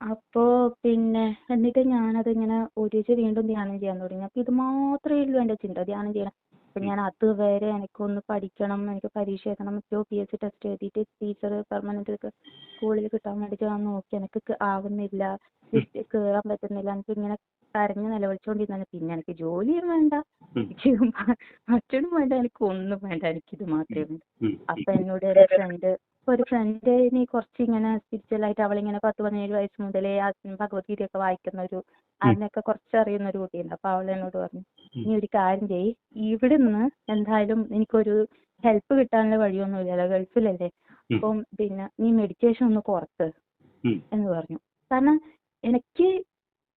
അപ്പോ പിന്നെ എന്നിട്ട് ഞാനതിങ്ങനെ ഒരിച്ച് വീണ്ടും ധ്യാനം ചെയ്യാൻ തുടങ്ങി. അപ്പൊ ഇത് മാത്രമേ ഉള്ളൂ എന്റെ ചിന്ത. ധ്യാനം ചെയ്യണം. അപ്പൊ ഞാൻ അത് അതുവരെ എനിക്കൊന്ന് പഠിക്കണം. എനിക്ക് പരീക്ഷ എഴുതണം. മറ്റോ പി എസ് സി ടെസ്റ്റ് എഴുതിയിട്ട് ടീച്ചർ പെർമനന്റ് സ്കൂളിൽ കിട്ടാൻ വേണ്ടിയിട്ട് ഞാൻ നോക്കി. എനിക്ക് ആവുന്നില്ല. കേറാൻ പറ്റുന്നില്ല. എനിക്ക് ഇങ്ങനെ കരഞ്ഞ് നിലവിളിച്ചോണ്ടിരുന്നാണ് പിന്നെ എനിക്ക് ജോലിയും വേണ്ട. എനിക്ക് മറ്റൊന്നും വേണ്ട. എനിക്ക് ഒന്നും വേണ്ട. എനിക്കിത് മാത്രമേ ഉള്ളൂ. അപ്പൊ എന്നോട് ഒരു ഫ്രണ്ട് ഒരു ഫ്രണ്ടിന് കുറച്ച് ഇങ്ങനെ സ്പിരിച്വൽ ആയിട്ട് അവളിങ്ങനെ പത്ത് പതിനേഴ് വയസ്സ് മുതലേ ഭഗവത്ഗീതയൊക്കെ വായിക്കുന്ന ഒരു അതിനൊക്കെ കുറച്ച് അറിയുന്ന ഒരു കുട്ടിയുണ്ട്. അപ്പൊ അവൾ എന്നോട് പറഞ്ഞു നീ ഒരു കാര്യം ചെയ്യ്. ഇവിടുന്ന് എന്തായാലും എനിക്കൊരു ഹെൽപ്പ് കിട്ടാനുള്ള വഴിയൊന്നുമില്ലല്ലോ. ഗൾഫിലല്ലേ. അപ്പം പിന്നെ നീ മെഡിറ്റേഷൻ ഒന്ന് കുറക്ക്. എന്ന് പറഞ്ഞു. കാരണം എനിക്ക്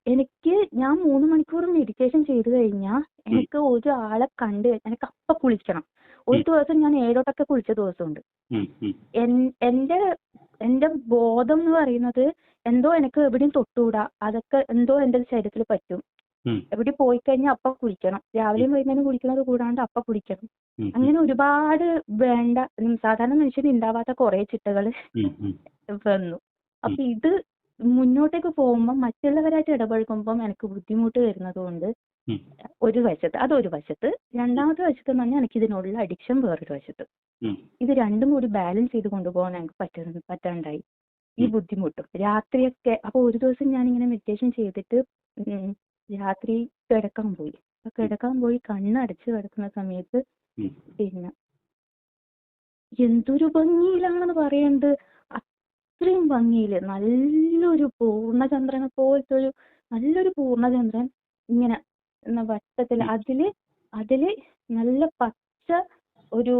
എനിക്ക് ഞാൻ മൂന്ന് മണിക്കൂർ മെഡിറ്റേഷൻ ചെയ്തു കഴിഞ്ഞാൽ എനിക്ക് ഒരാളെ കണ്ട് എനിക്ക് അപ്പ കുളിക്കണം. ഒരു ദിവസം ഞാൻ ഏഴോട്ടൊക്കെ കുളിച്ച ദിവസമുണ്ട്. എന്റെ എന്റെ ബോധം എന്ന് പറയുന്നത് എന്തോ എനിക്ക് എവിടെയും തൊട്ടുകൂടാ അതൊക്കെ എന്തോ എന്റെ ശരീരത്തിൽ പറ്റും. എവിടെ പോയി കഴിഞ്ഞാൽ അപ്പ കുളിക്കണം. രാവിലെയും വൈകുന്നേരം കുളിക്കുന്നത് കൂടാണ്ട് അപ്പ കുളിക്കണം. അങ്ങനെ ഒരുപാട് വേണ്ട സാധാരണ മനുഷ്യന് ഉണ്ടാവാത്ത കുറെ. ഉം. വന്നു. അപ്പൊ ഇത് മുന്നോട്ടേക്ക് പോകുമ്പോൾ മറ്റുള്ളവരായിട്ട് ഇടപഴകുമ്പോൾ എനിക്ക് ബുദ്ധിമുട്ട് വരുന്നത് കൊണ്ട്. ഒരു വശത്ത് അതൊരു വശത്ത്. രണ്ടാമത്തെ വശത്ത് എന്ന് പറഞ്ഞാൽ എനിക്ക് ഇതിനുള്ള അഡിക്ഷൻ വേറൊരു വശത്ത്. ഇത് രണ്ടും കൂടി ബാലൻസ് ചെയ്ത് കൊണ്ടുപോകാൻ എനിക്ക് പറ്റുന്ന പറ്റാണ്ടായി. ഈ ബുദ്ധിമുട്ടും. രാത്രിയൊക്കെ അപ്പൊ ഒരു ദിവസം ഞാൻ ഇങ്ങനെ മെഡിറ്റേഷൻ ചെയ്തിട്ട് രാത്രി കിടക്കാൻ പോയി. കിടക്കാൻ പോയി കണ്ണടച്ച് കിടക്കുന്ന സമയത്ത് പിന്നെ എന്തൊരു ഭംഗിയിലാണെന്ന് പറയണ്ട്. അത്രയും ഭംഗിയിൽ നല്ലൊരു പൂർണചന്ദ്രനെ പോലത്തെ ഒരു നല്ലൊരു പൂർണചന്ദ്രൻ ഇങ്ങനെ എന്ന വട്ടത്തിൽ അതിൽ അതിൽ നല്ല പച്ച ഒരു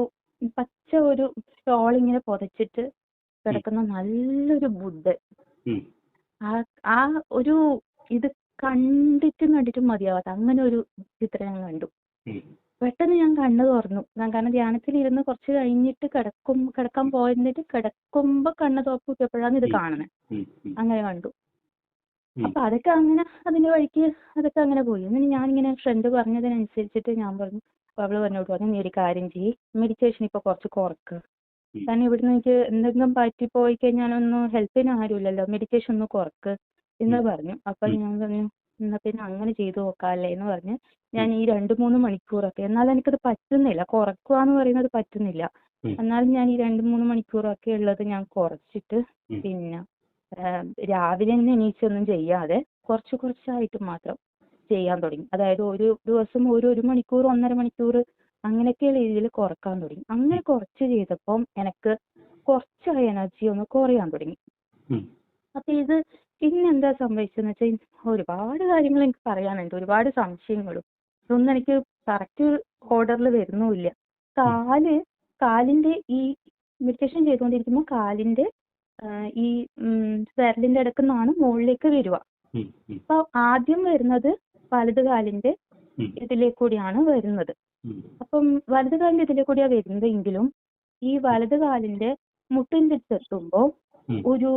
പച്ച ഒരു ഷോൾ ഇങ്ങനെ പുതച്ചിട്ട് കിടക്കുന്ന നല്ലൊരു ബുദ്ധൻ. ആ ആ ഒരു ഇത് കണ്ടിട്ട് കണ്ടിട്ടും മതിയാവാത്ത അങ്ങനെ ഒരു ചിത്രം ഞാൻ കണ്ടു. പെട്ടെന്ന് ഞാൻ കണ്ണു തുറന്നു. ഞാൻ കാരണം ധ്യാനത്തിലിരുന്ന് കുറച്ച് കഴിഞ്ഞിട്ട് കിടക്കും കിടക്കാൻ പോയിരുന്നിട്ട് കിടക്കുമ്പോ കണ്ണ് തുറപ്പിച്ചപ്പോഴാണ് ഇത് കാണുന്നത്. അങ്ങനെ കണ്ടു. അപ്പൊ അതൊക്കെ അങ്ങനെ അതിന്റെ വഴിക്ക് അതൊക്കെ അങ്ങനെ പോയി. എന്നിട്ട് ഞാനിങ്ങനെ ഫ്രണ്ട് പറഞ്ഞതിനനുസരിച്ചിട്ട് ഞാൻ പറഞ്ഞു അപ്പൊ അവൾ പറഞ്ഞോട്ട് പറഞ്ഞു നീ ഒരു കാര്യം ചെയ്യ്. മെഡിറ്റേഷൻ ഇപ്പൊ കുറച്ച് കുറക്ക്. കാരണം ഇവിടുന്ന് എനിക്ക് എന്തെങ്കിലും പറ്റി പോയി കഴിഞ്ഞാലൊന്നും ഹെൽപ്പിന് ആരുമില്ലല്ലോ. മെഡിറ്റേഷൻ ഒന്ന് കുറക്ക്. എന്ന് പറഞ്ഞു. അപ്പൊ ഞാൻ പറഞ്ഞു എന്നാ പിന്നെ അങ്ങനെ ചെയ്തു നോക്കാല്ലേ എന്ന് പറഞ്ഞ് ഞാൻ ഈ രണ്ട് മൂന്ന് മണിക്കൂറൊക്കെ എന്നാൽ എനിക്കത് പറ്റുന്നില്ല. കുറക്കുക എന്ന് പറയുന്നത് പറ്റുന്നില്ല. എന്നാലും ഞാൻ ഈ രണ്ട് മൂന്ന് മണിക്കൂറൊക്കെ ഉള്ളത് ഞാൻ കുറച്ചിട്ട് പിന്നെ ഏഹ് രാവിലെ തന്നെ എണീച്ചൊന്നും ചെയ്യാതെ കുറച്ച് കുറച്ചായിട്ട് മാത്രം ചെയ്യാൻ തുടങ്ങി. അതായത് ഒരു ദിവസം ഒരു ഒരു മണിക്കൂർ ഒന്നര മണിക്കൂർ അങ്ങനെയൊക്കെയുള്ള രീതിയിൽ കുറയ്ക്കാൻ തുടങ്ങി. അങ്ങനെ കുറച്ച് ചെയ്തപ്പം എനിക്ക് കുറച്ച് എനർജി ഒന്ന് കുറയാൻ തുടങ്ങി. അപ്പൊ ഇത് പിന്നെന്താ സംഭവിച്ചതെന്ന് വെച്ചാൽ ഒരുപാട് കാര്യങ്ങൾ എനിക്ക് പറയാനുണ്ട്. ഒരുപാട് സംശയങ്ങളും. ഇതൊന്നും എനിക്ക് കറക്റ്റ് ഓർഡറിൽ വരുന്നുമില്ല കാൽ കാലിന്റെ ഈ മെഡിറ്റേഷൻ ചെയ്തുകൊണ്ടിരിക്കുമ്പോൾ കാലിന്റെ ഈ വിരലിന്റെ ഇടയ്ക്ക് നിന്നാണ് മുകളിലേക്ക് വരിക. അപ്പൊ ആദ്യം വരുന്നത് വലത് കാലിന്റെ. ഇതിലേക്ക് കൂടിയാണ് വരുന്നത്. അപ്പം വലത് കാലിന്റെ ഇതിലെ കൂടിയാ വരുന്നതെങ്കിലും ഈ വലത് കാലിന്റെ മുട്ടിന്റെ അടുത്ത് ഒരു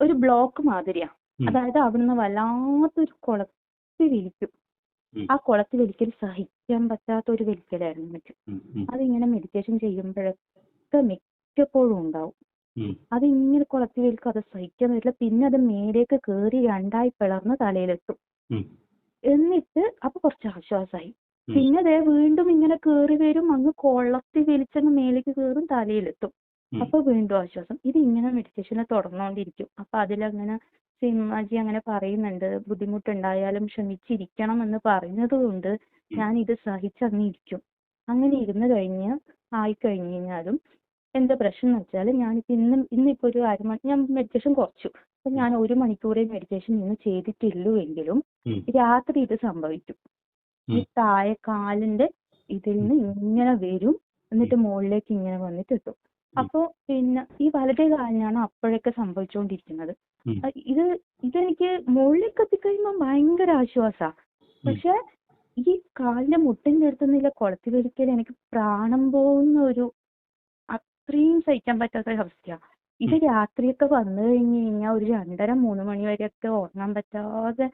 ഒരു ബ്ലോക്ക് മാതിരിയാ. അതായത് അവിടുന്ന് വല്ലാത്തൊരു കുളത്തി വലിക്കും ആ കുളത്തി വലിക്കൽ സഹിക്കാൻ പറ്റാത്ത ഒരു വലിക്കലായിരുന്നു എനിക്ക്. അതിങ്ങനെ മെഡിറ്റേഷൻ ചെയ്യുമ്പോഴൊക്കെ മിക്കപ്പോഴും ഉണ്ടാവും. അതിങ്ങനെ കുളത്തി വലിക്കും അത് സഹിക്കാൻ പറ്റില്ല പിന്നെ അത് മേലേക്ക് കേറി രണ്ടായി പിളർന്ന് തലയിലെത്തും. എന്നിട്ട് അപ്പൊ കുറച്ച് ആശ്വാസമായി പിന്നെ ദേ വീണ്ടും ഇങ്ങനെ കേറി വരും അങ്ങ് കൊള്ളത്തി വലിച്ചങ്ങ് മേലേക്ക് കേറും തലയിലെത്തും. അപ്പൊ വീണ്ടും ആശ്വാസം. ഇത് ഇങ്ങനെ മെഡിറ്റേഷൻ തുടർന്നുകൊണ്ടിരിക്കും അപ്പൊ അതിലങ്ങനെ സിംഹാജി അങ്ങനെ പറയുന്നുണ്ട് ബുദ്ധിമുട്ടുണ്ടായാലും ക്ഷമിച്ചിരിക്കണം എന്ന് പറഞ്ഞത് കൊണ്ട് ഞാൻ ഇത് സഹിച്ചങ്ങ് ഇരിക്കും അങ്ങനെ ഇരുന്ന് കഴിഞ്ഞ് ആയി കഴിഞ്ഞ് കഴിഞ്ഞാലും എന്താ പ്രശ്നം എന്ന് വെച്ചാൽ ഞാനിപ്പോ ഇന്ന് ഇന്നിപ്പോ ഒരു അരമണി ഞാൻ മെഡിറ്റേഷൻ കുറച്ചു. അപ്പൊ ഞാൻ ഒരു മണിക്കൂറേ മെഡിറ്റേഷൻ ഇന്ന് ചെയ്തിട്ടുള്ളൂ എങ്കിലും രാത്രി ഇത് സംഭവിക്കും. ഈ. താഴെ കാലിന്റെ ഇതിൽ നിന്ന് ഇങ്ങനെ വരും. എന്നിട്ട് മുകളിലേക്ക് ഇങ്ങനെ വന്നിട്ട് എത്തും. അപ്പോ പിന്നെ ഈ വലതേ കാലിനാണ് അപ്പോഴൊക്കെ സംഭവിച്ചുകൊണ്ടിരിക്കുന്നത് ഇത് ഇതെനിക്ക് മുകളിലേക്ക് എത്തിക്കഴിയുമ്പോൾ ഭയങ്കര ആശ്വാസാ. പക്ഷെ ഈ കാലിന്റെ മുട്ടിന്റെ അടുത്തുനിന്നില്ല കുളത്തിൽ ഒരിക്കലും എനിക്ക് പ്രാണം പോകുന്ന ഒരു അത്രയും സഹിക്കാൻ പറ്റാത്ത ഒരു അവസ്ഥയാ. ഇത് രാത്രിയൊക്കെ വന്നു കഴിഞ്ഞു കഴിഞ്ഞാൽ ഒരു രണ്ടര മൂന്ന് മണി വരെയൊക്കെ ഉറങ്ങാൻ പറ്റാതെ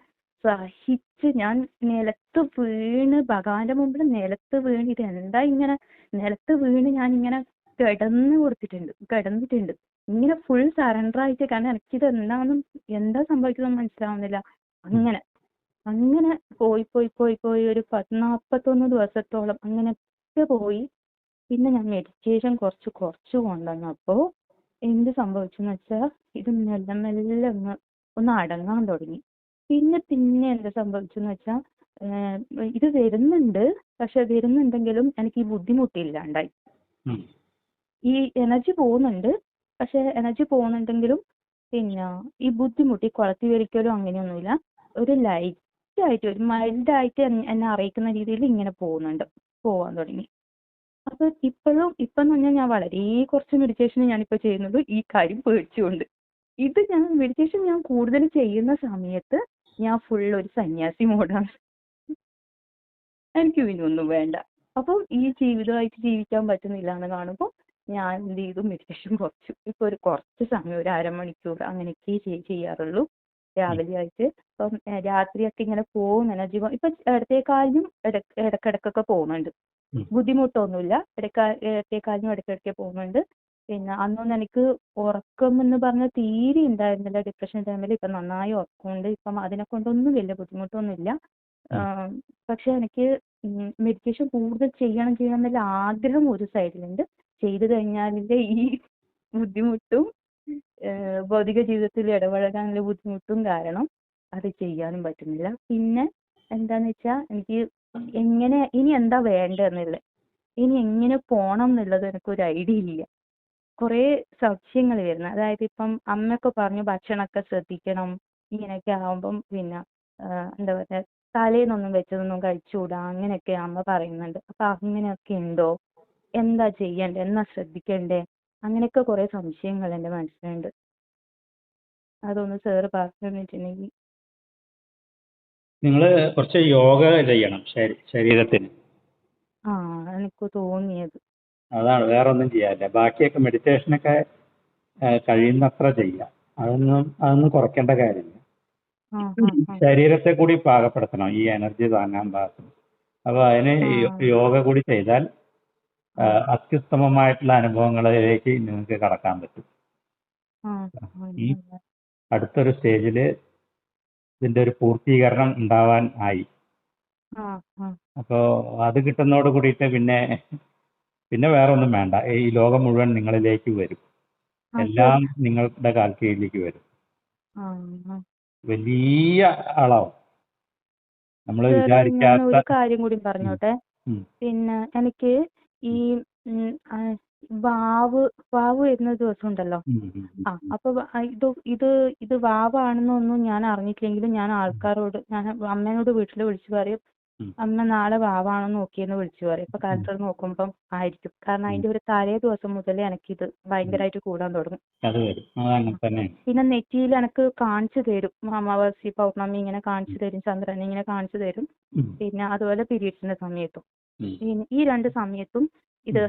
സഹിച്ച് ഞാൻ നിലത്ത് വീണ് ഭഗവാന്റെ മുമ്പിൽ നിലത്ത് വീണ് ഇത് എന്താ ഇങ്ങനെ നിലത്ത് വീണ് ഞാൻ ഇങ്ങനെ കിടന്ന് കൊടുത്തിട്ടുണ്ട് കിടന്നിട്ടുണ്ട്. ഇങ്ങനെ ഫുൾ സറണ്ടർ ആയിട്ട് കാരണം എനിക്കിത് എന്താണെന്നും എന്താ സംഭവിക്കുന്നതെന്നും മനസ്സിലാവുന്നില്ല. അങ്ങനെ അങ്ങനെ പോയി പോയി പോയി പോയി ഒരു പത്ത് നാൽപ്പത്തൊന്ന് ദിവസത്തോളം അങ്ങനെയൊക്കെ പോയി. പിന്നെ ഞാൻ മെഡിറ്റേഷൻ കുറച്ച് കുറച്ച് കൊണ്ടുവന്നപ്പോൾ എന്ത് സംഭവിച്ചെന്ന് വെച്ചാൽ ഇത് മെല്ലെ മെല്ലെ അങ്ങ് ഒന്ന് അടങ്ങാൻ തുടങ്ങി. പിന്നെ പിന്നെ എന്ത് സംഭവിച്ചെന്ന് വെച്ചാൽ ഇത് വരുന്നുണ്ട്. പക്ഷെ വരുന്നുണ്ടെങ്കിലും എനിക്ക് ഈ ബുദ്ധിമുട്ടില്ലാണ്ടായി. ഈ എനർജി പോകുന്നുണ്ട്. പക്ഷെ എനർജി പോകുന്നുണ്ടെങ്കിലും പിന്നെ ഈ ബുദ്ധിമുട്ട് ഈ കുളത്തി വലിക്കലും അങ്ങനെയൊന്നുമില്ല. ഒരു ലൈറ്റ് ആയിട്ട് ഒരു മൈൽഡ് ആയിട്ട് എന്നെ എന്നെ അറിയിക്കുന്ന രീതിയിൽ ഇങ്ങനെ പോകുന്നുണ്ട്. പോവാൻ തുടങ്ങി. അപ്പോൾ ഇപ്പോഴും ഇപ്പം എന്ന് പറഞ്ഞാൽ ഞാൻ വളരെ കുറച്ച് മെഡിറ്റേഷൻ ഞാനിപ്പോൾ ചെയ്യുന്നത് ഈ കാര്യം പേടിച്ചുകൊണ്ട്. ഇത് ഞാൻ മെഡിറ്റേഷൻ ഞാൻ കൂടുതൽ ചെയ്യുന്ന സമയത്ത് ഞാൻ ഫുൾ ഒരു സന്യാസി മോഡാണ് എനിക്ക് പിന്നെ ഒന്നും വേണ്ട. അപ്പം ഈ ജീവിതമായിട്ട് ജീവിക്കാൻ പറ്റുന്നില്ല എന്ന് കാണുമ്പോൾ ഞാൻ എന്ത് ചെയ്തു മെഡിറ്റേഷൻ കുറച്ചു. ഇപ്പൊ ഒരു കുറച്ച് സമയം ഒരു അരമണിക്കൂർ അങ്ങനെയൊക്കെ ചെയ്- ചെയ്യാറുള്ളൂ. രാവിലെ ആയിട്ട് ഇപ്പം രാത്രിയൊക്കെ ഇങ്ങനെ പോകും. എനർജി ഇപ്പൊ ഇടത്തേക്കാലിനും ഇടയ്ക്ക് ഇടക്കിടക്കൊക്കെ പോകുന്നുണ്ട്. ബുദ്ധിമുട്ടൊന്നുമില്ല. ഇടയ്ക്ക ഇടത്തേക്കാലിനും ഇടയ്ക്കിടയ്ക്ക് പോകുന്നുണ്ട്. പിന്നെ അന്നൊന്നും എനിക്ക് ഉറക്കം എന്ന് പറഞ്ഞാൽ തീരെ ഉണ്ടായിരുന്നില്ല. ഡിപ്രഷൻ ടൈമിൽ ഇപ്പൊ നന്നായി ഉറക്കമുണ്ട്. ഇപ്പം അതിനെ കൊണ്ടൊന്നും വലിയ ബുദ്ധിമുട്ടൊന്നുമില്ല. പക്ഷെ എനിക്ക് മെഡിറ്റേഷൻ കൂടുതൽ ചെയ്യണം ചെയ്യണം എന്നുള്ള ആഗ്രഹം ഒരു സൈഡിലുണ്ട് ചെയ്തു കഴിഞ്ഞാലിന്റെ ഈ ബുദ്ധിമുട്ടും ഭൗതിക ജീവിതത്തിൽ ഇടപഴകാനുള്ള ബുദ്ധിമുട്ടും കാരണം അത് ചെയ്യാനും പറ്റുന്നില്ല. പിന്നെ എന്താന്ന് വെച്ചാൽ എനിക്ക് എങ്ങനെ ഇനി എന്താ വേണ്ടതെന്നുള്ളത് ഇനി എങ്ങനെ പോണം എന്നുള്ളത് എനിക്കൊരു ഐഡിയ ഇല്ല. കുറേ സംശയങ്ങൾ വരുന്നു. അതായത് ഇപ്പം അമ്മയൊക്കെ പറഞ്ഞു ഭക്ഷണമൊക്കെ ശ്രദ്ധിക്കണം ഇങ്ങനെയൊക്കെ ആവുമ്പം പിന്നെ എന്താ പറയാ തലേന്നൊന്നും വെച്ചതൊന്നും കഴിച്ചുകൂടാ അങ്ങനെയൊക്കെ അമ്മ പറയുന്നുണ്ട്. അപ്പൊ അങ്ങനെയൊക്കെ ഉണ്ടോ? എന്താ ചെയ്യണ്ടേ? എന്നാ ശ്രദ്ധിക്കണ്ടേ? അങ്ങനെയൊക്കെ കുറെ സംശയങ്ങൾ എന്റെ മനസ്സിലുണ്ട്. അതൊന്ന് സാറ് പറഞ്ഞു തന്നിട്ടുണ്ടെങ്കിൽ നിങ്ങൾ കുറച്ച് യോഗ ചെയ്യണം ശരി ശരീരത്തിന്. ആ എനിക്ക് തോന്നിയത്. അതാണ് വേറെ ഒന്നും ചെയ്യാനില്ല. ബാക്കിയൊക്കെ മെഡിറ്റേഷനൊക്കെ ഒക്കെ കഴിയുന്നത്ര ചെയ്യാം. അതൊന്നും അതൊന്നും കുറയ്ക്കേണ്ട കാര്യമില്ല. ശരീരത്തെ കൂടി പാകപ്പെടുത്തണം ഈ എനർജി താങ്ങാൻ പാകത്തിന്. അപ്പൊ അതിന് യോഗ കൂടി ചെയ്താൽ അത്യുത്തമമായിട്ടുള്ള അനുഭവങ്ങളിലേക്ക് നിങ്ങൾക്ക് കടക്കാൻ പറ്റും. ഈ അടുത്തൊരു സ്റ്റേജിൽ ഇതിന്റെ ഒരു പൂർത്തീകരണം ഉണ്ടാവാൻ ആയി. അപ്പോൾ അത് കിട്ടുന്നതോട് കൂടിയിട്ട് പിന്നെ പിന്നെ വേറെ ഒന്നും വേണ്ട. ഈ ലോകം മുഴുവൻ നിങ്ങളിലേക്ക് വരും. എല്ലാം നിങ്ങളുടെ കാൽക്കീഴിലേക്ക് വരും. വലിയ അളവ്. നമ്മൾ വിചാരിക്കാത്ത കാര്യം കൂടി പറഞ്ഞോട്ടെ. പിന്നെ എനിക്ക് ഈ വാവ് വാവ് വരുന്ന ദിവസം ഉണ്ടല്ലോ. ഉം, ഉം, ഉം. ആ അപ്പൊ ഇത് ഇത് ഇത് വാവാണെന്നൊന്നും ഞാൻ അറിഞ്ഞിട്ടില്ലെങ്കിലും ഞാൻ ആൾക്കാരോട് ഞാൻ അമ്മേനോട് വീട്ടിൽ വിളിച്ചു പറയും അമ്മ നാളെ വാവാണോ നോക്കിയെന്ന് വിളിച്ചു പറയും. ഇപ്പൊ കലണ്ടർ നോക്കുമ്പം ആയിരിക്കും. കാരണം അതിന്റെ ഒരു തലേ ദിവസം മുതലേ എനിക്കിത് ഭയങ്കരമായിട്ട് കൂടാൻ തുടങ്ങും. പിന്നെ നെറ്റിയിൽ എനിക്ക് കാണിച്ചു തരും. അമാവാസി പൗർണമി ഇങ്ങനെ കാണിച്ചു തരും ചന്ദ്രനെ ഇങ്ങനെ കാണിച്ചു തരും. പിന്നെ അതുപോലെ പീരീഡ്സിന്റെ സമയത്തും. ഈ- രണ്ട് സമയത്തും ഇത്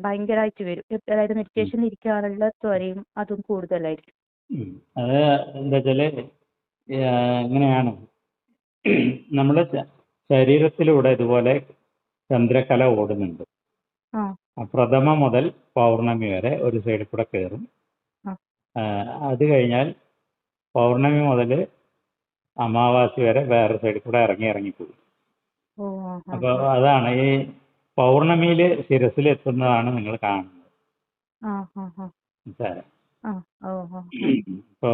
ഭയങ്കരമായിട്ട് വരും. അതായത് മെഡിറ്റേഷനിൽ ഇരിക്കാനുള്ള ത്വരയും അതും കൂടുതലായിരിക്കും. അത് എന്താ വെച്ചാൽ എങ്ങനെയാണ്? നമ്മുടെ ശരീരത്തിലൂടെ ഇതുപോലെ ചന്ദ്രകല ഓടുന്നുണ്ട്. പ്രഥമ മുതൽ പൗർണമി വരെ ഒരു സൈഡിൽ കൂടെ കയറും അത് കഴിഞ്ഞാൽ പൗർണമി മുതൽ അമാവാസി വരെ വേറെ സൈഡിൽ കൂടെ ഇറങ്ങി ഇറങ്ങി അപ്പോൾ അതാണ് ഈ പൗർണമിയിൽ ശിരസിൽ എത്തുന്നതാണ് നിങ്ങൾ കാണുന്നത്. ഇപ്പോ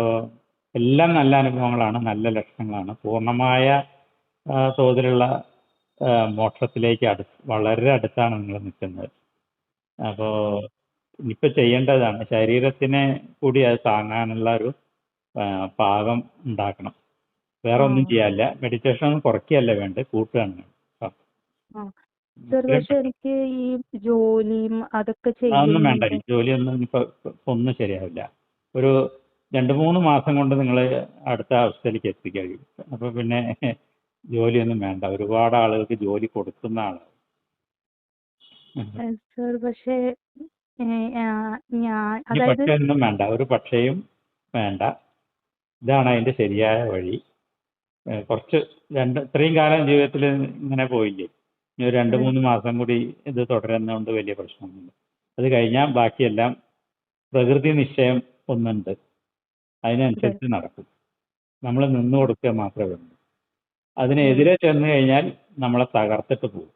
എല്ലാം നല്ല അനുഭവങ്ങളാണ് നല്ല ലക്ഷണങ്ങളാണ്. പൂർണമായ തോതിലുള്ള മോക്ഷത്തിലേക്ക് അടു വളരെ അടുത്താണ് നിങ്ങൾ നിൽക്കുന്നത്. അപ്പോ ഇപ്പൊ ചെയ്യേണ്ടതാണ് ശരീരത്തിനെ കൂടി അത് താങ്ങാനുള്ള ഒരു പാകം ഉണ്ടാക്കണം. വേറെ ഒന്നും ചെയ്യാനില്ല. മെഡിറ്റേഷൻ ഒന്നും കുറയ്ക്കുകയല്ല വേണ്ടത് കൂട്ടുകയാണ്. വേണ്ടത്. ആ. പക്ഷെ എനിക്ക് ഈ ജോലിയും അതൊക്കെ അതൊന്നും വേണ്ട. ജോലിയൊന്നും ഒന്നും ശരിയാവില്ല. ഒരു രണ്ട് മൂന്ന് മാസം കൊണ്ട് നിങ്ങൾ അടുത്ത അവസ്ഥയിലേക്ക് എത്തിക്കഴിയും അപ്പൊ പിന്നെ ജോലിയൊന്നും വേണ്ട. ഒരുപാട് ആളുകൾക്ക് ജോലി കൊടുക്കുന്ന ആളാണ് സർ പക്ഷേ ആ, ഞാൻ ഇനി അതായത് പക്ഷേ ഒന്നും വേണ്ട. ഒരു പക്ഷേയും വേണ്ട. ഇതാണ് അതിന്റെ ശരിയായ വഴി. ഏഹ് കുറച്ച് രണ്ട് ഇത്രയും കാലം ജീവിതത്തിൽ ഇങ്ങനെ പോയില്ലേ? ഇനി ഒരു രണ്ട്. മൂന്ന് മാസം കൂടി ഇത് തുടരുന്നതുകൊണ്ട് വലിയ പ്രശ്നമൊന്നുമില്ല. അത് കഴിഞ്ഞാൽ ബാക്കിയെല്ലാം പ്രകൃതി നിശ്ചയം ഒന്നുണ്ട്. അതിനനുസരിച്ച് നടക്കും. നമ്മൾ നിന്നു കൊടുക്കുക മാത്രമേ ഉള്ളൂ. അതിനെതിരെ ചെന്ന് കഴിഞ്ഞാൽ നമ്മളെ തകർത്തിട്ട് പോകും.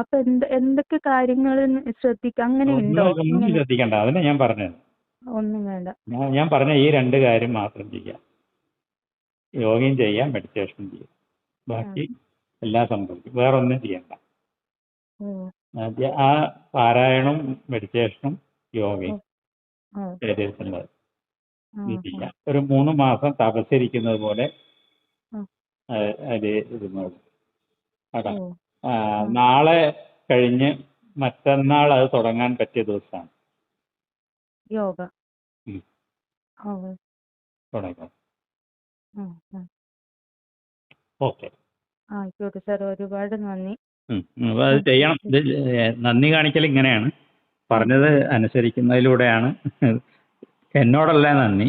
അപ്പൊ എന്ത് എന്തൊക്കെ കാര്യങ്ങൾ ശ്രദ്ധിക്കാം അങ്ങനെ ഒന്നും ശ്രദ്ധിക്കണ്ട. അതിനെ ഞാൻ പറഞ്ഞത്. ഒന്നും വേണ്ട. ഞാൻ ഞാൻ പറഞ്ഞ ഈ രണ്ട് കാര്യം മാത്രം ചെയ്യാം. യോഗയും ചെയ്യാം മെഡിറ്റേഷനും ചെയ്യാം. ബാക്കി എല്ലാം സംഭവിക്കും. വേറെ ഒന്നും ചെയ്യണ്ട ആ പാരായണം മെഡിറ്റേഷനും യോഗയും ശരീരത്തിനുള്ളത് ഒരു മൂന്ന് മാസം തപസരിക്കുന്നത് പോലെ. അത് അത് ഇരുന്നോളൂ. ആ, നാളെ കഴിഞ്ഞ് മറ്റന്നാൾ അത് തുടങ്ങാൻ പറ്റിയ ദിവസമാണ് യോഗ. തുടങ്ങാം. ഓക്കെ. ആയിക്കോട്ടെ സാർ. ഒരുപാട് നന്ദി. അപ്പോൾ അത് ചെയ്യണം. ഇത് നന്ദി കാണിക്കൽ ഇങ്ങനെയാണ്. പറഞ്ഞത് അനുസരിക്കുന്നതിലൂടെയാണ്. എന്നോടല്ല നന്ദി.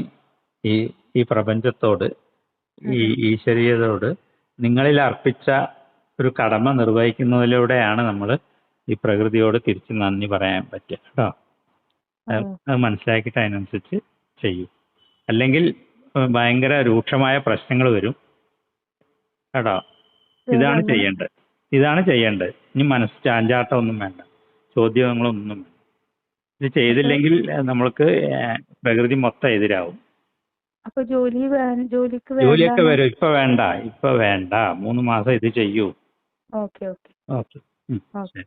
ഈ ഈ പ്രപഞ്ചത്തോട് ഈ ഈശ്വരീയതയോട്. നിങ്ങളിൽ അർപ്പിച്ച ഒരു കടമ നിർവഹിക്കുന്നതിലൂടെയാണ് നമ്മൾ ഈ പ്രകൃതിയോട് തിരിച്ച് നന്ദി പറയാൻ പറ്റുക. കേട്ടോ. അത് മനസ്സിലാക്കിയിട്ട് അതിനനുസരിച്ച് ചെയ്യൂ. അല്ലെങ്കിൽ ഭയങ്കര രൂക്ഷമായ പ്രശ്നങ്ങൾ വരും. കേട്ടോ? ഇതാണ് ചെയ്യേണ്ടത്. ഇതാണ് ചെയ്യേണ്ടത്. ഇനി മനസ്സ് ചാഞ്ചാട്ടം ഒന്നും വേണ്ട. ചോദ്യങ്ങളൊന്നും വേണ്ട. ഇത് ചെയ്തില്ലെങ്കിൽ നമ്മൾക്ക് പ്രകൃതി മൊത്തം എതിരാവും. അപ്പൊ ജോലി ജോലിക്ക് ജോലിയൊക്കെ വരും. ഇപ്പൊ വേണ്ട. ഇപ്പൊ വേണ്ട. മൂന്ന് മാസം ഇത് ചെയ്യൂ. Okay okay. Okay. Okay.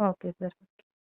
Okay sir.